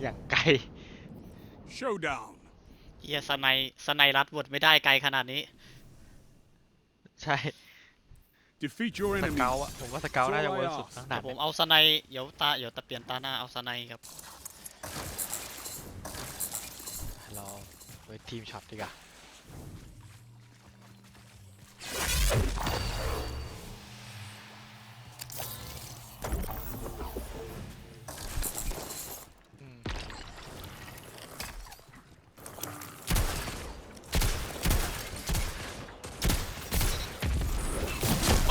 อย่างไกล Showdown. เฮียสไนสไนรัดบทไม่ได้ไกลขนาดนี้ ใช่ Defeat your ส enemy. เกลอะผมว่าสเกลน่าจะเวิร์กสุดทั้งแต่นั้นผมเอาสไนเดี๋ยวตาเดี๋ยวตะเปลี่ยนตาหน้าเอาสไนครับ เราไว้ทีมช็อตดีกว่า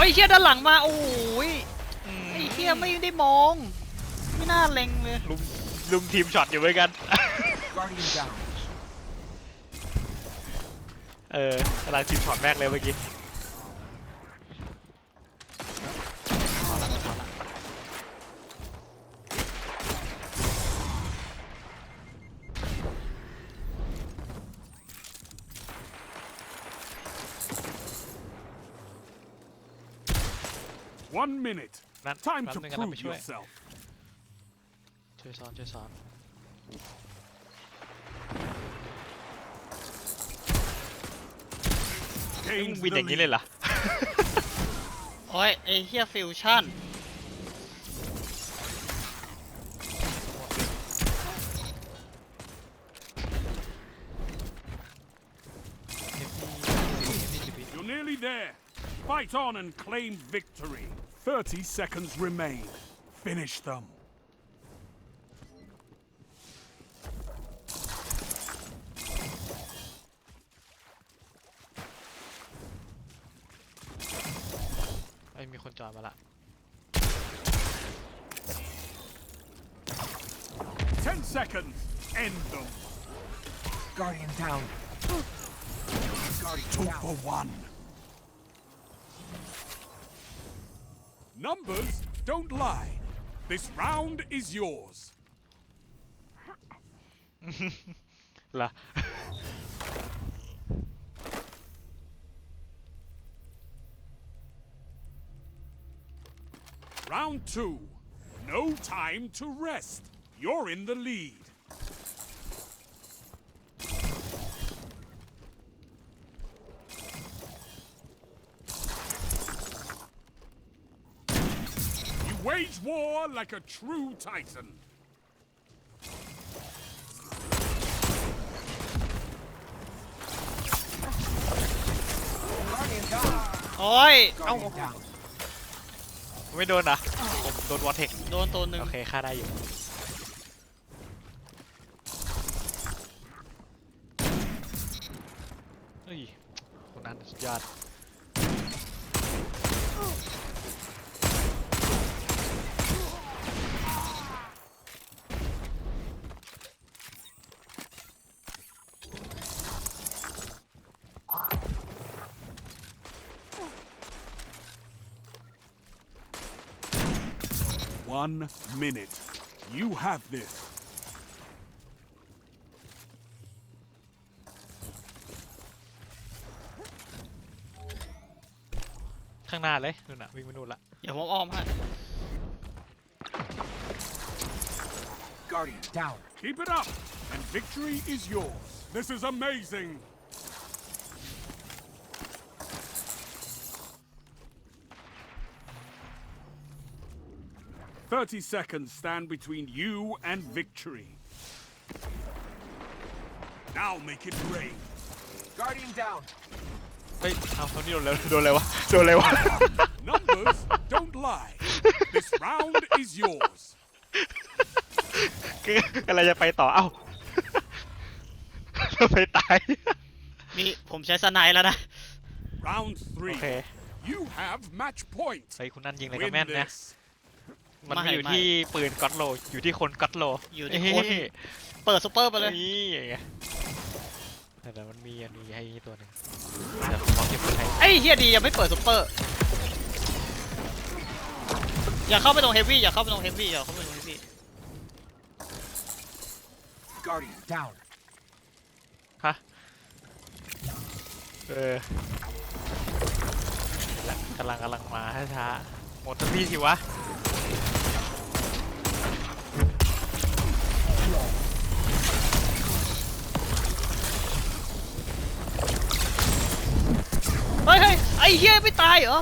อ้ยเฮียด้านหลังมาโอ้ยอืมไอ้เฮียไม่ได้มอง ไม่น่าเล็งเลยลุมลุมทีมช็อตอยู่เหมือนกัน Guardian down. เออกำลังทีมช็อตแรกเลยเมื่อกี้ One minute. นั่น Time แป๊บ to นึงกันนะไป prove ช่วย yourself. ช่วยซ้อนช่วยซ้อนเอ้ยมึง Gains วิน the อย่างนี้เลย lead. เหรอ โอ้ยไอ้เฮียฟิวชั่น You're nearly there. Fight on and claim victory. 30 seconds remain. Finish them. ไอ้ยมีคนจอยมาละ 10 seconds. End them. Guardian down. Guardian Two down. for one. Numbers don't lie. This round is yours. La. round two. No time to rest. You're in the lead. War like a true titan. โอ้ย เอ้า Guardian down. ไม่โดนนะผมโดนวอร์เทคโดนตัวหนึ่งโอเคฆ่าได้อยู่ เฮ้ยคนนั้นสุดยอด One minute. You have this. ข้างหน้าเลยนู่นน่ะวิ่งไปนู่นละ เดี๋ยวผมอ้อมให้ Guardian down. Keep it up, and victory is yours. This is amazing. Thirty seconds stand between you and victory. Now make it rain. Guardian down. เฮ้ย เอาคนนี้โดนเลยโดนอะไรวะ โดนอะไรวะ Numbers don't lie. This round is yours. คือกำลังจะไปต่อ เอ้า ไปตาย มีผมใช้สไนแล้วนะ Round โอ three. เค You have match point. เฮ้ยคุณนั่นยิงอะไรก็ Win แม่นนะ this. มันไม่ไม่อยู่ไม่ที่ปืนก็อตโล อยู่ที่คนก็อตโลอยู่ที่คนเฮ้ยเปิดซุปเปอร์ไปเลยนี่ไงแต่แต่มันมีอันนี้ให้ตัวหนึ่งเดี๋ยวผมลองเก็บไว้ให้ไอ้เฮียดียังไม่เปิดซุปเปอร์อย่าเข้าไปตรงเฮฟวี่อย่าเข้าไปตรงเฮฟวี่อย่าเข้าไปตรงเฮฟวี่ Guardian down. ฮะเออกำลังกำลังมาช้าๆหมดสักทีสิวะ เฮ้ยเไอเฮียไม่ตายเหรอ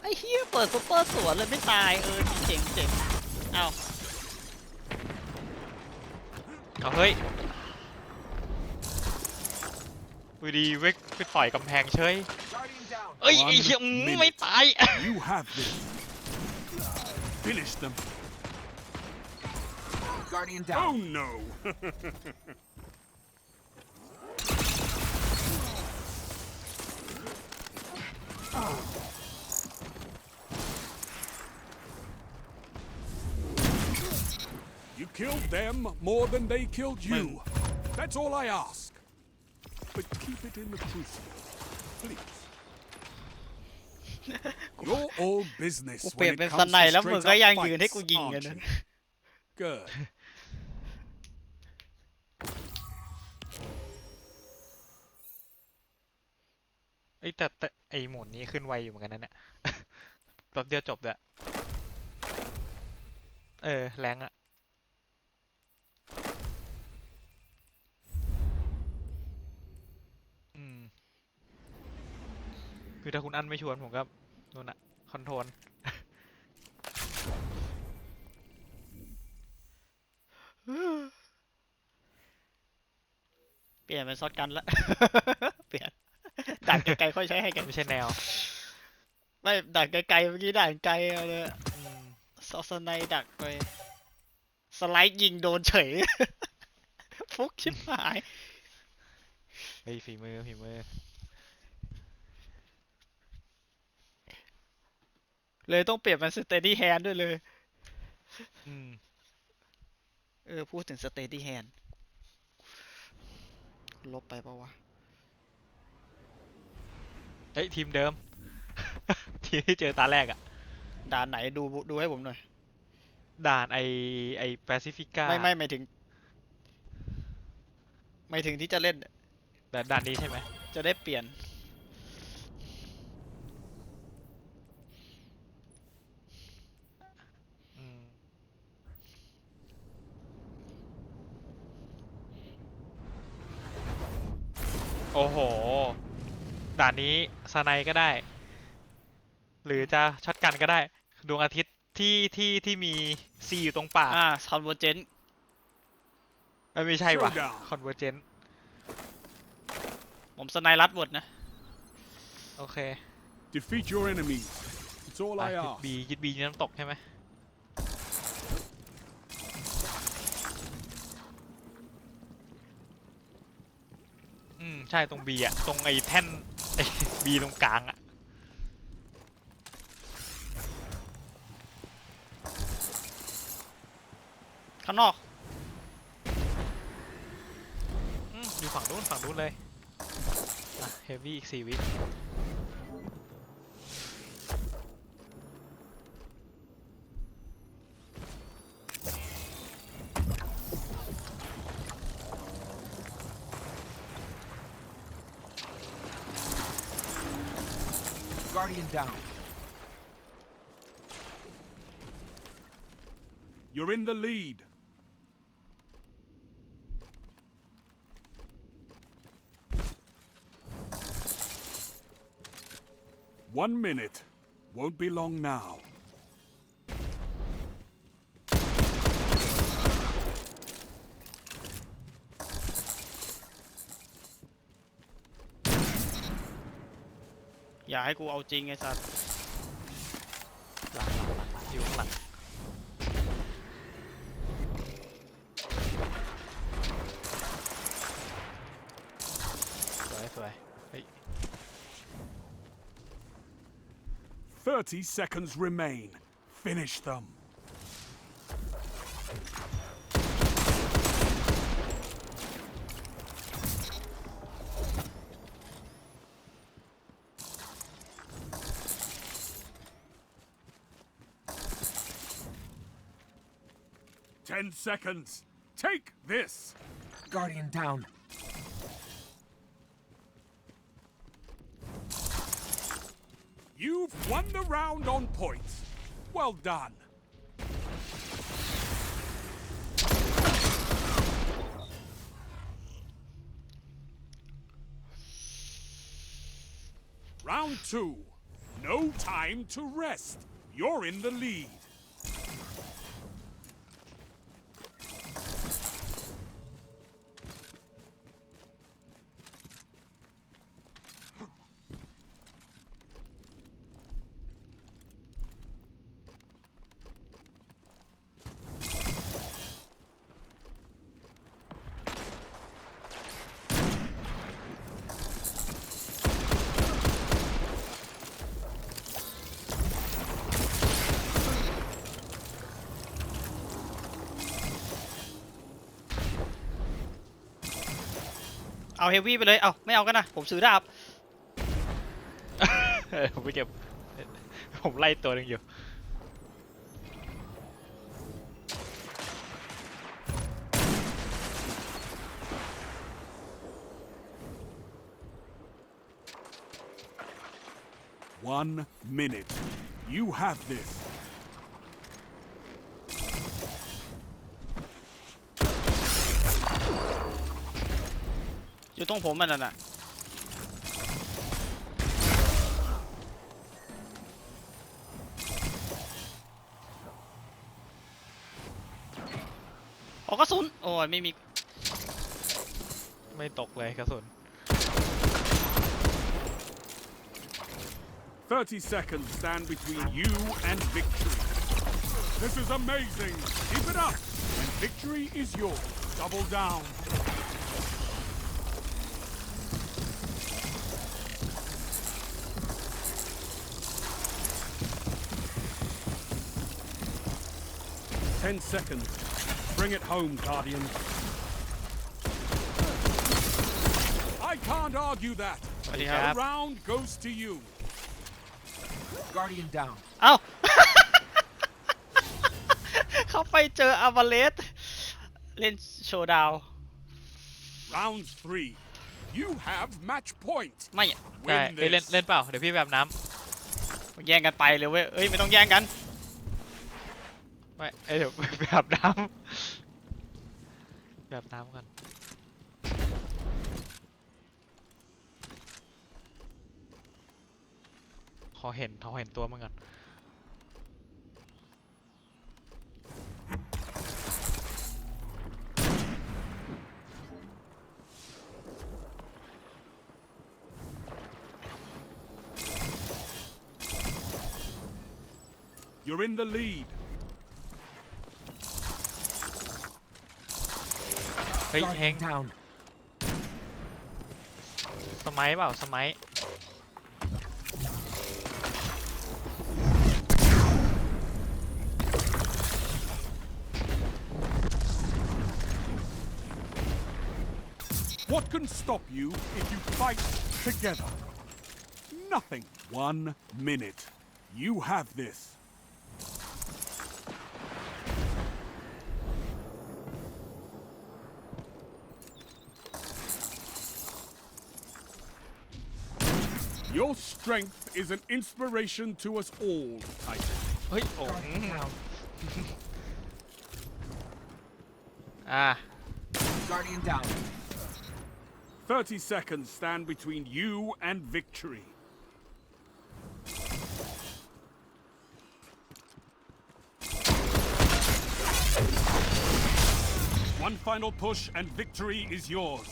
ไอเฮียเปิดซุปเปอร์สวนเลยไม่ตายเออเจ๋งเจ๋งเอาเอาเฮ้ยวีดีเวกไปต่อยกำแพงเฉยเอ้ยไอ้เหี้ยอืมไม่ตาย Finish them. Guardian down. Oh no. You killed them more than they killed you. That's all I ask. But keep it in the crucible, please. You're all business กูเปลี่ยน when เป็น it ส comes ไน to แล้วมึง straight ก็ up ยังยืนให้ fights, กูยิงกัน aren't นะ you? Good. ไอ้ยแต่แต่ไอ้หมุนนี้ขึ้นไวอยู่เหมือนกันนะเนี่ย แป๊บเดียวจบเลยเออ แรงอะอืม คือถ้าคุณอันไม่ชวนผมก็นู่นอะคอนโทรลเปลี่ยนเป็นซอสกันละ เปลี่ยนดักไกลๆค่อยใช้ให้กันไม่ใช่แนว ไม่ดักไกลๆเมื่อกี้ดักไกลเอาเลยอืมซอสไนดักไปสไลด์ยิงโดนเฉย ฟุกชิบหายเฮ้ยฝีมือฝีมือ เลยต้องเปลี่ยนเป็นสเตดี้แฮนด้วยเลย อืม เออ พูดถึงสเตดี้แฮนลบไปปะวะ เฮ้ย ทีมเดิม ทีมที่เจอตาแรกอะด่านไหนดูดูให้ผมหน่อย ด่านไอไอแปซิฟิก้าไม่ไม่หมายถึงหมายถึงที่จะเล่นด่านด่านนี้ใช่ไหม จะได้เปลี่ยน โอ้โห ด่านนี้สไนก็ได้ หรือจะช็อตกันก็ได้ ดวงอาทิตย์ที่ที่ที่มีซีอยู่ตรงปากอ่าคอนเวอร์เจนเอ้ยไม่ใช่ว่ะ Showdown คอนเวอร์เจนผมสไนรัดหมดนะ โอเค Defeat your enemies. It's all ไป I ยึด ask. บียึดบีน้ำตกใช่ไหม ใช่ตรงบีอะตรงไอ้แท่นไอ้บีตรงกลางอะข้างนอกอืมอยู่ฝั่งนู้นฝั่งนู้นเลยเฮฟวี่อีกสี่วิ Guardian down. You're in the lead. One minute. Won't be long now. อย่าให้กูเอาจริงไอ้สัสหลังหลังหลังหลังอยู่ข้างหลังสวยสวยเฮ้ย30 seconds remain. Finish them. Ten seconds. Take this. Guardian down. You've won the round on points. Well done. Round two. No time to rest. You're in the lead. เอาเฮฟวี่ไปเลย เอาไม่เอากันนะ ผมซื้อดาบเออผมไปเก็บ ผมไล่ตัวหนึ่งอยู่ One minute. You have this. ตรงผมมันน่ะนะออกกระสุน โอ้ยไม่มี ไม่ตกเลยกระสุน 30 seconds stand between you and victory. This is amazing. Keep it up. And victory is yours. Double down. Ten seconds. Bring it home, Guardian. I can't argue that. สวัสดี ค ค รั รับ The round goes to you. Guardian down. เอ้า เขาไปเจออาวาเลส เล่นโชว์ดาวน์ Round three. You have match point. ไม่อะ ใช่ Win เอ้ยเล่น this. เล่นเปล่า เดี๋ยวพี่แบบน้ แย่งกันไปเลยเว้ย เอ้ย ไม่ต้องแย่งกัน ำ ไม่เอ้ยเดี๋ยวไปแบบน้ำแบบน้ำกันขอเห็นขอเห็นตัวมันก่อน You're in the lead. เฮ้ยเฮง Guardian down. สมัยเปล่า สมัย What can stop you if you fight together? Nothing. One minute. You have this. Your strength is an inspiration to us all, Titan. เฮ้ย โอ้ Guardian down. อ่า Guardian down. 30 seconds stand between you and victory. One final push and victory is yours.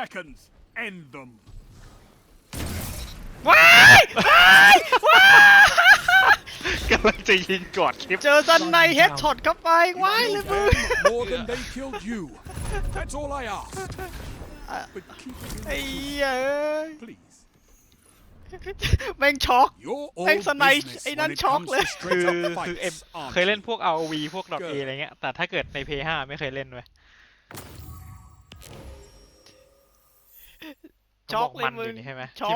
Seconds. End them. ว้ายว้ายว้ายกำลังจะยิงกอดคลิป เจอซันในเฮดช็อตเข้าไปว้ายเลย Killed มึง them more than they killed you. That's all I ask. But keep it in ไอ้ the เหี้ยเอ้ย please. แม่งช็อก You're all แม่งสไนป์ business ไอ้ when นั่น it ช็อก comes เลย to คือ straight up คือเอ็ม fights, aren't เคยเล่น you? พวก ROV พวก .A Good. อะไรเงี้ย แต่ถ้าเกิดใน p 5ไม่เคยเล่นเว้ย ช็อกขาบเลยมันมึองยู่นี่ใช่ไหมช็อก